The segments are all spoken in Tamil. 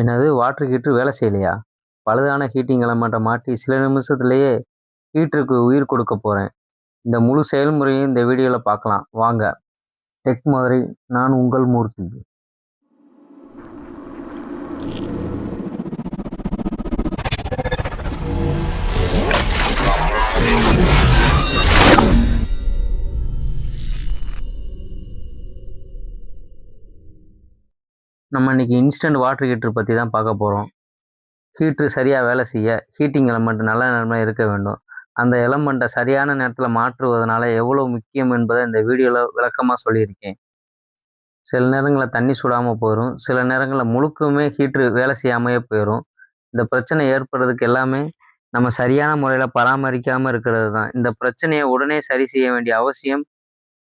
என்னது வாட்டர் ஹீட்ரு வேலை செய்யலையா? பழுதான ஹீட்டிங் எலமெண்ட்டை மாட்டி சில நிமிஷத்துலேயே ஹீட்டருக்கு உயிர் கொடுக்க போகிறேன் இந்த முழு செயல்முறையும் இந்த வீடியோவில் பார்க்கலாம். வாங்க. டெக் மதுரை நான் உங்கள் மூர்த்தி. நம்ம இன்னைக்கு இன்ஸ்டன்ட் வாட்டர் ஹீட்டர் பற்றி தான் பார்க்க போகிறோம் ஹீட்ரு சரியாக வேலை செய்ய ஹீட்டிங் எலமெண்ட் நல்ல நிலைமையில் இருக்க வேண்டும். அந்த எலமெண்ட்டை சரியான நேரத்தில் மாற்றுவதனால எவ்வளோ முக்கியம் என்பதை இந்த வீடியோவில் விளக்கமாக சொல்லியிருக்கேன். சில நேரங்களில் தண்ணி சுடாமல் போயிடும் சில நேரங்களில் முழுக்குமே ஹீட்ரு வேலை செய்யாமையே போயிடும் இந்த பிரச்சனை ஏற்படுறதுக்கு எல்லாமே நம்ம சரியான முறையில் பராமரிக்காமல் இருக்கிறது தான். இந்த பிரச்சனையை உடனே சரி செய்ய வேண்டிய அவசியம்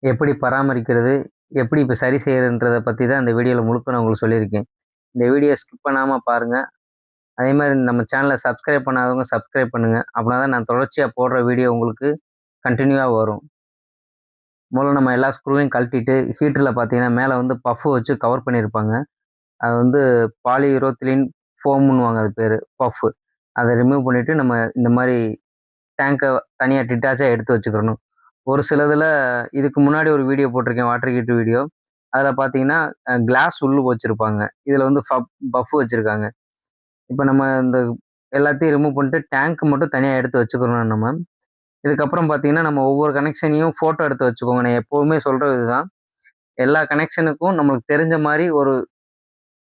எப்படி பராமரிக்கிறது எப்படி இப்போ சரி செய்யறதுன்றதை பற்றி தான் இந்த வீடியோவில் முழுக்க நான் உங்களுக்கு சொல்லியிருக்கேன். இந்த வீடியோ ஸ்கிப் பண்ணாமல் பாருங்கள் அதே மாதிரி நம்ம சேனலை சப்ஸ்கிரைப் பண்ணாதவங்க சப்ஸ்கிரைப் பண்ணுங்கள் அப்படின்னா தான் நான் தொடர்ச்சியாக போடுற வீடியோ உங்களுக்கு கண்டினியூவாக வரும். முதல்ல நம்ம எல்லா ஸ்க்ரூவையும் கழட்டிட்டு ஹீட்டரில் பார்த்தீங்கன்னா மேலே வந்து பஃப் வச்சு கவர் பண்ணியிருப்பாங்க. அது வந்து பாலியூரோத்திலின் ஃபோம்னுவாங்க அது பேர் பஃப் அதை ரிமூவ் பண்ணிவிட்டு நம்ம இந்த மாதிரி டேங்கை தனியாக டிட்டாச்சாக எடுத்து வச்சுக்கிறணும் ஒரு சிலதில் இதுக்கு முன்னாடி ஒரு வீடியோ போட்டிருக்கேன் வாட்டர் ஹீட் வீடியோ அதில் பார்த்தீங்கன்னா கிளாஸ் உள்ளு வச்சுருப்பாங்க. இதில் வந்து ஃபப் பஃப் வச்சுருக்காங்க. இப்போ நம்ம இந்த எல்லாத்தையும் ரிமூவ் பண்ணிட்டு டேங்க் மட்டும் தனியாக எடுத்து வச்சுக்கிறோம் நம்ம இதுக்கப்புறம் பார்த்தீங்கன்னா நம்ம ஒவ்வொரு கனெக்ஷனையும் ஃபோட்டோ எடுத்து வச்சுக்கோங்க. நான் எப்போவுமே சொல்கிறது இதுதான். எல்லா கனெக்ஷனுக்கும் நம்மளுக்கு தெரிஞ்ச மாதிரி ஒரு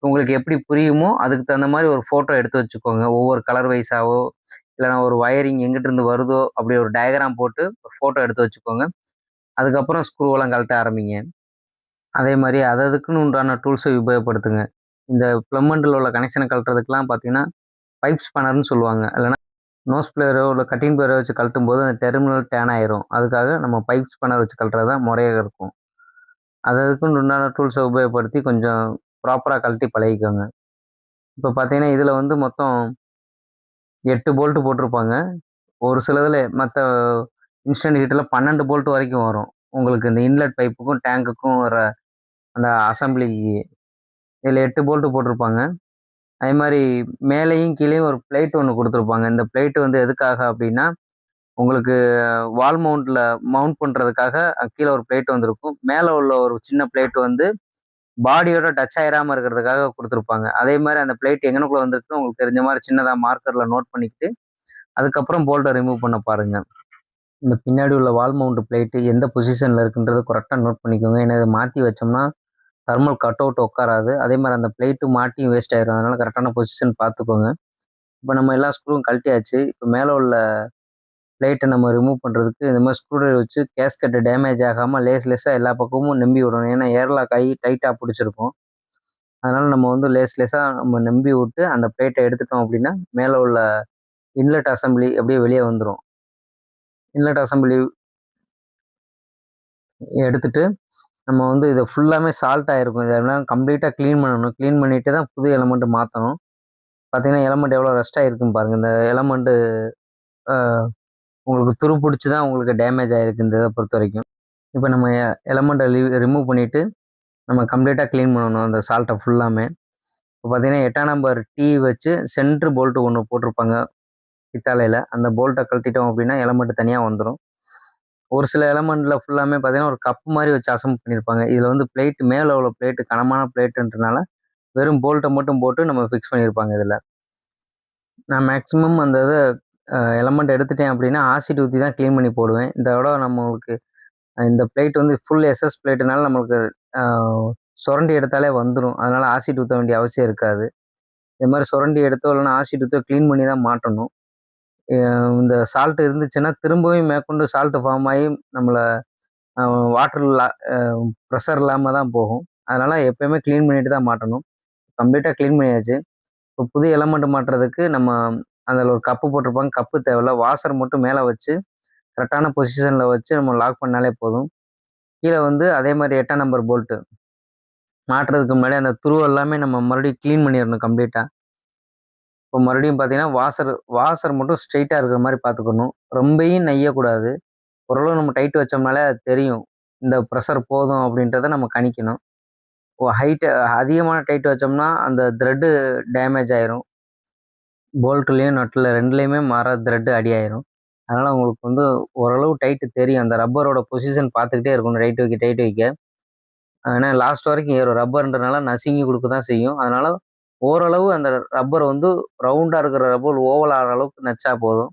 உங்களுக்கு எப்படி புரியுமோ அதுக்கு தகுந்த மாதிரி ஒரு ஃபோட்டோ எடுத்து வச்சுக்கோங்க. ஒவ்வொரு கலர் வைஸாவோ இல்லைனா ஒரு வயரிங் எங்கிட்டிருந்து வருதோ அப்படி ஒரு டயக்ராம் போட்டு ஒரு ஃபோட்டோ எடுத்து வச்சுக்கோங்க. அதுக்கப்புறம் ஸ்க்ரூவெல்லாம் கழட்ட ஆரம்பிங்க. அதே மாதிரி அது அதுக்குன்னு உண்டான டூல்ஸை உபயோகப்படுத்துங்க. இந்த ப்ளம்மண்டில் உள்ள கனெக்ஷனை கழட்டுறதுக்கெலாம் பார்த்தீங்கன்னா பைப் ஸ்பேனர்னு சொல்லுவாங்க. இல்லைனா நோஸ் பிளேயரோ இல்லை கட்டிங் பிளேயரோ வச்சு கழட்டும் போது அந்த டெர்மினல் டேன் ஆயிரும். அதுக்காக நம்ம பைப் ஸ்பேனர் வச்சு கழட்டுறது தான் முறையாக இருக்கும். அது அதுக்குன்னு உண்டான டூல்ஸை உபயோகப்படுத்தி கொஞ்சம் ப்ராப்பராக கழட்டி பழகிக்கோங்க. இப்போ பார்த்தீங்கன்னா இதில் வந்து மொத்தம் எட்டு போல்ட்டு போட்டிருப்பாங்க. ஒரு சிலதில் மற்ற இன்ஸ்டன்ட் ஹீட்டரில் பன்னெண்டு போல்ட் வரைக்கும் வரும். உங்களுக்கு இந்த இன்லெட் பைப்புக்கும் டேங்குக்கும் வர அந்த அசம்பிளிக்கு இதில் எட்டு போல்ட்டு போட்டிருப்பாங்க. அதே மாதிரி மேலேயும் கீழேயும் ஒரு பிளேட் ஒன்று கொடுத்துருப்பாங்க. இந்த பிளேட் வந்து எதுக்காக அப்படின்னா உங்களுக்கு வால் மவுண்டில் மவுண்ட் பண்ணுறதுக்காக கீழே ஒரு பிளேட் வந்திருக்கும். மேலே உள்ள ஒரு சின்ன பிளேட் வந்து பாடியோட டச் ஆயிராமல் இருக்கிறதுக்காக கொடுத்துருப்பாங்க. அதே மாதிரி அந்த பிளேட் எங்கனக்குள்ள வந்திருக்கு உங்களுக்கு தெரிஞ்ச மாதிரி சின்னதாக மார்க்கரில் நோட் பண்ணிக்கிட்டு அதுக்கப்புறம் போல்ட்டை ரிமூவ் பண்ண பாருங்க. இந்த பின்னாடி உள்ள வால் மவுண்ட் பிளேட்டு எந்த பொசிஷனில் இருக்குன்றது கரெக்டாக நோட் பண்ணிக்கோங்க. ஏன்னா இதை மாற்றி வச்சோம்னா தர்மல் கட் அவுட் உட்காராது. அதே மாதிரி அந்த பிளேட்டு மாட்டியும் வேஸ்ட் ஆயிரும். அதனால கரெக்டான பொசிஷன் பார்த்துக்கோங்க. இப்போ நம்ம எல்லா ஸ்க்ரூவும் கழட்டியாச்சு. இப்போ மேலே உள்ள பிளேட்டை நம்ம ரிமூவ் பண்ணுறதுக்கு இந்த மாதிரி ஸ்க்ரூ ட்ரைவர் வச்சு கேஸ்கெட்டு டேமேஜ் ஆகாமல் லேஸ் லேஸாக எல்லா பக்கமும் நம்பி விடணும். ஏன்னா ஏர்லாக் ஆகி டைட்டாக பிடிச்சிருக்கும். அதனால் நம்ம வந்து லேஸ் லேஸாக நம்ம நம்பி விட்டு அந்த பிளேட்டை எடுத்துட்டோம் அப்படின்னா மேலே உள்ள இன்லெட் அசம்பிளி அப்படியே வெளியே வந்துடும் இன்லெட் அசம்பிளி எடுத்துட்டு நம்ம வந்து இதை ஃபுல்லாமே சால்ட் ஆகிருக்கும் இதை கம்ப்ளீட்டாக க்ளீன் பண்ணணும். க்ளீன் பண்ணிட்டு தான் புது எலமெண்ட்டு மாற்றணும் பார்த்தீங்கன்னா எலமெண்ட் எவ்வளோ ரெஸ்ட் ஆகிருக்குன்னு பாருங்கள் இந்த எலமெண்ட்டு உங்களுக்கு துரு பிடிச்சி தான் உங்களுக்கு டேமேஜ் ஆகிருக்கு இந்த இதை பொறுத்த வரைக்கும். இப்போ நம்ம எலமெண்ட்டை ரிமூவ் பண்ணிவிட்டு நம்ம கம்ப்ளீட்டாக க்ளீன் பண்ணணும். அந்த சால்ட்டை ஃபுல்லாமே இப்போ பார்த்தீங்கன்னா எட்டாம் நம்பர் டீ வச்சு சென்ட்ரு போல்ட்டு ஒன்று போட்டிருப்பாங்க பித்தாலையில் அந்த போல்ட்டை கழட்டிட்டோம் அப்படின்னா எலமெண்ட் தனியாக வந்துடும் ஒரு சில எலமெண்ட்டில் ஃபுல்லாமே பார்த்தீங்கன்னா ஒரு கப் மாதிரி வச்சு அசம்பிள் பண்ணியிருப்பாங்க இதில் வந்து பிளேட்டு மேலே உள்ள பிளேட்டு கனமான பிளேட்டுன்றனால வெறும் போல்ட்டை மட்டும் போட்டு நம்ம ஃபிக்ஸ் பண்ணியிருப்பாங்க இதில். நான் மேக்ஸிமம் அந்த இதை எலமெண்ட் எடுத்துட்டேன் அப்படின்னா ஆசிட் ஊற்றி தான் க்ளீன் பண்ணி போடுவேன். இந்த தடவை நம்மளுக்கு இந்த பிளேட் வந்து ஃபுல் எஸ்எஸ் பிளேட்டுனால நம்மளுக்கு சுரண்டி எடுத்தாலே வந்துடும் அதனால் ஆசிட் ஊற்ற வேண்டிய அவசியம் இருக்காது. இது மாதிரி சுரண்டி எடுத்தோ இல்லைன்னா ஆசிட் ஊற்றோ க்ளீன் பண்ணி தான் மாட்டணும். இந்த சால்ட் இருந்துச்சுன்னா திரும்பவும் மேற்கொண்டு சால்ட்டு ஃபார்ம் ஆகி நம்மளை வாட்டர் ப்ரெஷர் இல்லாமல் தான் போகும். அதனால் எப்போயுமே க்ளீன் பண்ணிட்டு தான் மாட்டணும். கம்ப்ளீட்டாக க்ளீன் பண்ணியாச்சு. இப்போ புது எலமெண்ட் மாட்டுறதுக்கு நம்ம அதில் ஒரு கப்பு போட்டிருப்பாங்க. கப்பு தேவையில்ல. வாசர் மட்டும் மேலே வச்சு கரெக்டான பொசிஷனில் வச்சு நம்ம லாக் பண்ணாலே போதும். கீழே வந்து அதே மாதிரி எட்டாம் நம்பர் போல்ட்டு மாட்டுறதுக்கு முன்னாடி அந்த துருவ எல்லாமே நம்ம மறுபடியும் க்ளீன் பண்ணிடணும் கம்ப்ளீட்டாக இப்போ மறுபடியும் பார்த்தீங்கன்னா வாசர் வாசர் மட்டும் ஸ்ட்ரைட்டாக இருக்கிற மாதிரி பார்த்துக்கணும் ரொம்பையும் நெய்யக்கூடாது. ஓரளவு நம்ம டைட் வச்சோம்னாலே அது தெரியும். இந்த ப்ரெஷர் போதும் அப்படின்றத நம்ம கணிக்கணும். ஹைட்டு அதிகமான டைட் வச்சோம்னா அந்த த்ரெட்டு டேமேஜ் ஆயிரும். போல்ட்லேயும் நட்டில் ரெண்டுலேயுமே மர த்ரெட்டு அடி ஆயிரும் அதனால் உங்களுக்கு வந்து ஓரளவு டைட்டு தெரியும். அந்த ரப்பரோட பொசிஷன் பார்த்துக்கிட்டே இருக்கணும். டைட் வைக்க டைட் வைக்க. ஏன்னா லாஸ்ட் வரைக்கும் ஏறும். ரப்பர்ன்றனால நசுங்கி கொடுக்க தான் செய்யும். அதனால் ஓரளவு அந்த ரப்பர் வந்து ரவுண்டாக இருக்கிற ரப்பர் ஓவல் ஆகிற அளவுக்கு நச்சா போதும்.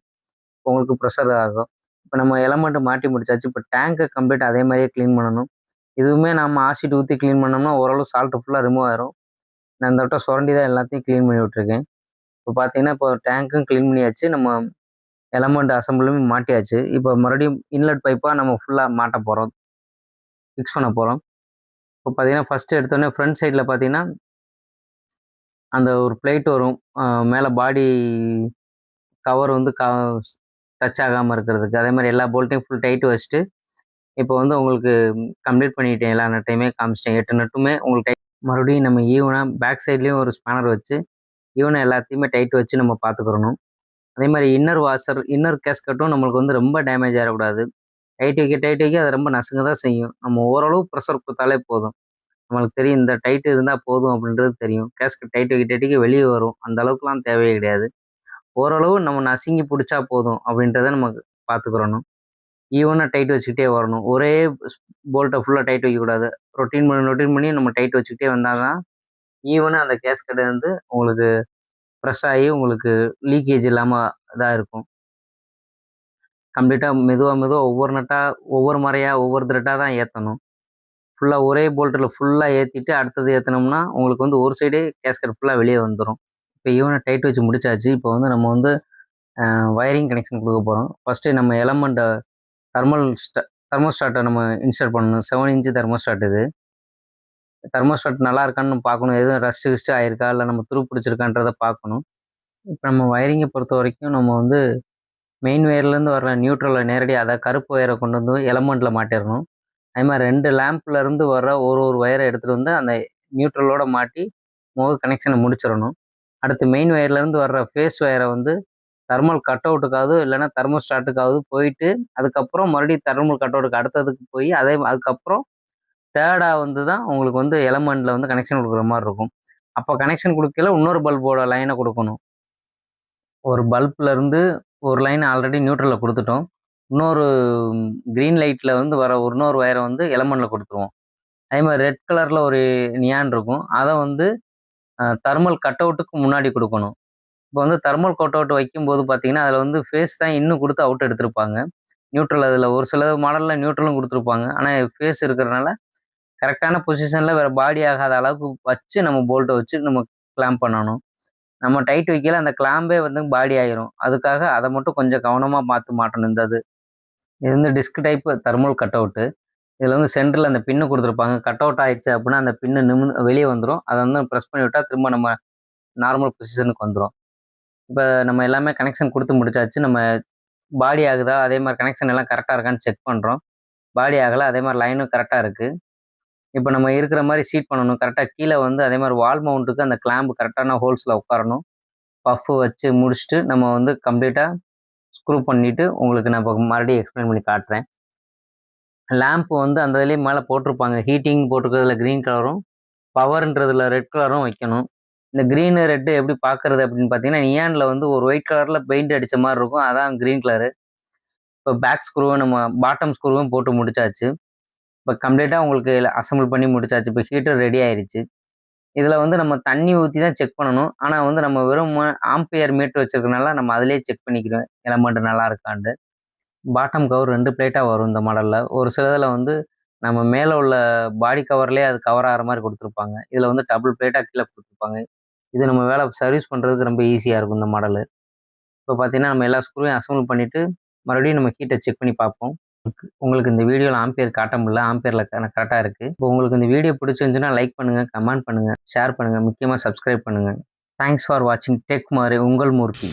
உங்களுக்கு ப்ரெஷர் ஆகும். இப்போ நம்ம எலமெண்ட்டு மாட்டி முடிச்சாச்சு. இப்போ டேங்க்கை கம்ப்ளீட் அதே மாதிரியே க்ளீன் பண்ணணும். இதுவுமே நம்ம ஆசிட் ஊற்றி க்ளீன் பண்ணோம்னா ஓரளவு சால்ட்டு ஃபுல்லாக ரிமூவ் ஆயிரும். நான் இந்த வட்டம் சுரண்டி தான் எல்லாத்தையும் க்ளீன் பண்ணி விட்ருக்கேன் இப்போ பார்த்தீங்கன்னா இப்போ டேங்க்கும் க்ளீன் பண்ணியாச்சு. நம்ம எலமெண்ட் அசம்பிளுமே மாட்டியாச்சு. இப்போ மறுபடியும் இன்லெட் பைப்பாக நம்ம ஃபுல்லாக மாட்ட போகிறோம் ஃபிக்ஸ் பண்ண போகிறோம் இப்போ பார்த்தீங்கன்னா ஃபஸ்ட்டு எடுத்தோடனே ஃப்ரண்ட் சைடில் பார்த்தீங்கன்னா அந்த ஒரு பிளேட் வரும். மேலே பாடி கவர் வந்து க டச் ஆகாமல் இருக்கிறதுக்கு. அதே மாதிரி எல்லா போல்ட்டையும் ஃபுல் டைட்டு வச்சுட்டு இப்போ வந்து உங்களுக்கு கம்ப்ளீட் பண்ணிட்டேன். எல்லா நட்டையுமே காமிச்சிட்டேன். எட்டு நட்டுமே உங்களுக்கு மறுபடியும் நம்ம ஈவனாக பேக் சைட்லேயும் ஒரு ஸ்பேனர் வச்சு இவனை எல்லாத்தையுமே டைட் வச்சு நம்ம பார்த்துக்கிறணும். அதே மாதிரி இன்னர் வாஷர் இன்னர் கேஸ்கட்டும் நம்மளுக்கு வந்து ரொம்ப டேமேஜ் ஆகிடக்கூடாது டைட் வைக்க டைட் வைக்க அது ரொம்ப நசுங்க தான் செய்யும். நம்ம ஓரளவு ப்ரெஷர் கொடுத்தாலே போதும். நம்மளுக்கு தெரியும் இந்த டைட்டு இருந்தால் போதும் அப்படின்றது தெரியும். கேஸ்கட் டைட் வைக்க டைட்டுக்கு வெளியே வரும். அந்த அளவுக்குலாம் தேவையே கிடையாது. ஓரளவு நம்ம நசுங்கி பிடிச்சா போதும் அப்படின்றத நம்ம பார்த்துக்கிறணும். ஈவனாக டைட் வச்சுக்கிட்டே வரணும். ஒரே போல்ட்டை ஃபுல்லாக டைட் வைக்கக்கூடாது. ரொட்டீன் பண்ணி ரொட்டீன் பண்ணி நம்ம டைட் வச்சுக்கிட்டே வந்தால் தான் ஈவனாக அந்த கேஸ்கட்டை வந்து உங்களுக்கு ஃப்ரெஷ் ஆகி உங்களுக்கு லீக்கேஜ் இல்லாமல் இதாக இருக்கும். கம்ப்ளீட்டாக மெதுவாக மெதுவாக ஒவ்வொரு நட்டாக ஒவ்வொரு முறையாக ஒவ்வொரு திரட்டாக தான் ஏற்றணும் ஃபுல்லாக ஒரே போல்ட்டில் ஃபுல்லாக ஏற்றிட்டு அடுத்தது ஏற்றினோம்னா உங்களுக்கு வந்து ஒரு சைடே கேஸ்கட் ஃபுல்லாக வெளியே வந்துடும் இப்போ ஈவனை டைட் வச்சு முடிச்சாச்சு. இப்போ வந்து நம்ம வந்து வயரிங் கனெக்ஷன் கொடுக்க போகிறோம் ஃபஸ்ட்டு நம்ம எலமெண்ட்டை தெர்மல் ஸ்டா தெர்மோஸ்டாட்டை நம்ம இன்ஸ்டால் பண்ணணும். செவன் இன்ச்சு தெர்மோஸ்டாட் இது. தெர்மோஸ்டாட் நல்லா இருக்கான்னு பார்க்கணும். எதுவும் ரெஸ்ட் கிஸ்ட் ஆயிருக்கா? இல்லை நம்ம துரு பிடிச்சிருக்கான்றதை பார்க்கணும். இப்போ நம்ம வயரிங்கை பொறுத்த வரைக்கும் நம்ம வந்து மெயின் ஒயர்லேருந்து வர்ற நியூட்ரலில் நேரடியாக அதை கருப்பு ஒயரை கொண்டு வந்து எலமெண்ட்டில் மாட்டிடணும் அதே மாதிரி ரெண்டு லேம்ப்லேருந்து வர்ற ஒரு ஒரு ஒயரை எடுத்துகிட்டு வந்து அந்த நியூட்ரலோட மாட்டி முக கனெக்ஷனை முடிச்சிடணும் அடுத்து மெயின் ஒயர்லேருந்து வர்ற ஃபேஸ் ஒயரை வந்து தெர்மல் கட் அவுட்டுக்காவது இல்லைன்னா தெர்மோஸ்டாட்டுக்காவது போயிட்டு அதுக்கப்புறம் மறுபடியும் தெர்மல் கட் அவுட்டுக்கு அடுத்ததுக்கு போய் அதே அதுக்கப்புறம் தேர்டாக வந்து தான் உங்களுக்கு வந்து எலமெண்ட்டில் வந்து கனெக்ஷன் கொடுக்குற மாதிரி இருக்கும். அப்போ கனெக்ஷன் கொடுக்கல இன்னொரு பல்போட லைனை கொடுக்கணும். ஒரு பல்ப்லேருந்து ஒரு லைன் ஆல்ரெடி நியூட்ரலில் கொடுத்துட்டோம். இன்னொரு க்ரீன் லைட்டில் வந்து வர ஒரு இன்னொரு ஒயரை வந்து எலமெண்ட்டில் கொடுத்துருவோம். அதே மாதிரி ரெட் கலரில் ஒரு நியான் இருக்கும். அதை வந்து தர்மல் கட் அவுட்டுக்கு முன்னாடி கொடுக்கணும். இப்போ வந்து தர்மல் கட் அவுட் வைக்கும்போது பார்த்தீங்கன்னா அதில் வந்து ஃபேஸ் தான் இன்னும் கொடுத்து அவுட் எடுத்திருப்பாங்க. நியூட்ரல் அதில் ஒரு சில மாடலில் நியூட்ரலும் கொடுத்துருப்பாங்க. ஆனால் ஃபேஸ் இருக்கிறனால கரெக்டான பொசிஷனில் வேறு பாடி ஆகாத அளவுக்கு வச்சு நம்ம போல்ட்டை வச்சு நம்ம கிளாம்ப் பண்ணணும். நம்ம டைட் வைக்கல அந்த கிளாம்பே வந்து பாடி ஆயிரும். அதுக்காக அதை மட்டும் கொஞ்சம் கவனமாக பார்த்து மாட்டணும். இந்த அது இது வந்து disc type thermal cut out இதில் வந்து சென்டரில் அந்த பின்னு கொடுத்துருப்பாங்க. கட் அவுட் ஆயிடுச்சு அப்படின்னா அந்த பின்னு நிமிந்து வெளியே வந்துடும் அதை வந்து ப்ரெஸ் பண்ணி விட்டால் திரும்ப நம்ம நார்மல் பொசிஷனுக்கு வந்துடும் இப்போ நம்ம எல்லாமே கனெக்ஷன் கொடுத்து முடிச்சாச்சு. நம்ம பாடி ஆகுதா? அதே மாதிரி கனெக்ஷன் எல்லாம் கரெக்டாக இருக்கான்னு செக் பண்ணுறோம் பாடி ஆகலை. அதே மாதிரி லைனும் கரெக்டாக இருக்குது இப்போ நம்ம இருக்கிற மாதிரி சீட் பண்ணணும். கரெக்டாக கீழே வந்து அதே மாதிரி வால் மவுண்ட்டுக்கு அந்த கிளாம்பு கரெக்டான ஹோல்ஸில் உட்காரணும். பஃப் வச்சு முடிச்சுட்டு நம்ம வந்து கம்ப்ளீட்டாக ஸ்க்ரூ பண்ணிவிட்டு உங்களுக்கு நான் இப்போ மறுபடியும் எக்ஸ்பிளைன் பண்ணி காட்டுறேன். லேம்ப் வந்து அந்த இதுலேயே மேலே போட்டிருப்பாங்க. ஹீட்டிங் போட்டிருக்கிறதுல க்ரீன் கலரும் பவர்ன்றதுல ரெட் கலரும் வைக்கணும். இந்த க்ரீனு ரெட்டு எப்படி பார்க்குறது அப்படின்னு பார்த்தீங்கன்னா நியானில் வந்து ஒரு ஒயிட் கலரில் பெயிண்ட் அடித்த மாதிரி இருக்கும். அதான் க்ரீன் கலரு இப்போ பேக் ஸ்க்ரூவும் நம்ம பாட்டம் ஸ்க்ரூவும் போட்டு முடிச்சாச்சு. இப்போ கம்ப்ளீட்டாக உங்களுக்கு அசம்பிள் பண்ணி முடிச்சாச்சு. இப்போ ஹீட்டர் ரெடி ஆயிடுச்சு இதில் வந்து நம்ம தண்ணி ஊற்றி தான் செக் பண்ணணும். ஆனால் வந்து நம்ம வெறும் ஆம்பியர் மீட்டர் வச்சிருக்கனால நம்ம அதிலே செக் பண்ணிக்கிறோம். எலமெண்ட் நல்லா இருக்கான்ட்டு. பாட்டம் கவர் ரெண்டு பிளேட்டாக வரும் இந்த மாடலில் ஒரு சிலதில் வந்து நம்ம மேலே உள்ள பாடி கவர்லேயே அது கவர் ஆகிற மாதிரி கொடுத்துருப்பாங்க. இதில் வந்து டபுள் பிளேட்டாக கீழே கொடுத்துருப்பாங்க. இது நம்ம வேலை சர்வீஸ் பண்ணுறதுக்கு ரொம்ப ஈஸியாக இருக்கும் இந்த மாடலு இப்போ பார்த்தீங்கன்னா நம்ம எல்லா ஸ்க்ரூவையும் அசம்பிள் பண்ணிவிட்டு மறுபடியும் நம்ம ஹீட்டை செக் பண்ணி பார்ப்போம். உங்களுக்கு இந்த வீடியோவில் ஆம்பியர் காட்ட முடியல ஆம்பியரில் கரெக்டாக இருக்குது இப்போ உங்களுக்கு இந்த வீடியோ பிடிச்சிருந்துச்சுன்னா லைக் பண்ணுங்கள் கமெண்ட் பண்ணுங்கள் ஷேர் பண்ணுங்கள் முக்கியமாக சப்ஸ்கிரைப் பண்ணுங்கள் தேங்க்ஸ் ஃபார் வாட்சிங் டெக் மாதிரி உங்கள் மூர்த்தி.